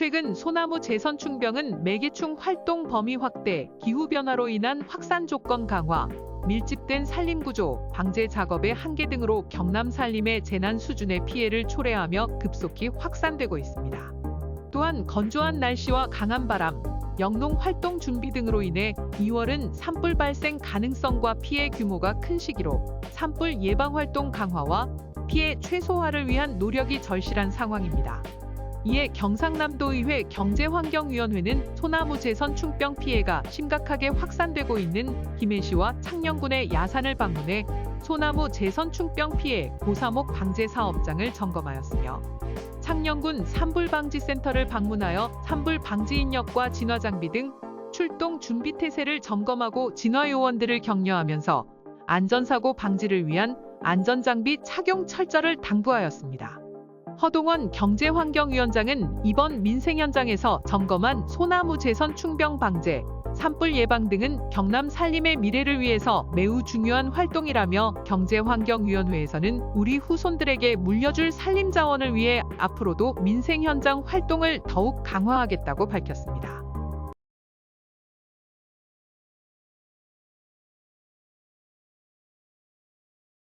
최근 소나무 재선 충병은 매개충 활동 범위 확대, 기후변화로 인한 확산 조건 강화, 밀집된 산림 구조, 방제 작업의 한계 등으로 경남 산림의 재난 수준의 피해를 초래하며 급속히 확산되고 있습니다. 또한 건조한 날씨와 강한 바람, 영농 활동 준비 등으로 인해 2월은 산불 발생 가능성과 피해 규모가 큰 시기로 산불 예방 활동 강화와 피해 최소화를 위한 노력이 절실한 상황입니다. 이에 경상남도의회 경제환경위원회는 소나무 재선 충병 피해가 심각하게 확산되고 있는 김해시와 창녕군의 야산을 방문해 소나무 재선 충병 피해 고사목 방제 사업장을 점검하였으며 창녕군 산불방지센터를 방문하여 산불 방지 인력과 진화 장비 등 출동 준비 태세를 점검하고 진화 요원들을 격려하면서 안전사고 방지를 위한 안전장비 착용 철저를 당부하였습니다. 허동원 경제환경위원장은 이번 민생 현장에서 점검한 소나무 재선 충병 방제, 산불 예방 등은 경남 산림의 미래를 위해서 매우 중요한 활동이라며 경제환경위원회에서는 우리 후손들에게 물려줄 산림 자원을 위해 앞으로도 민생 현장 활동을 더욱 강화하겠다고 밝혔습니다.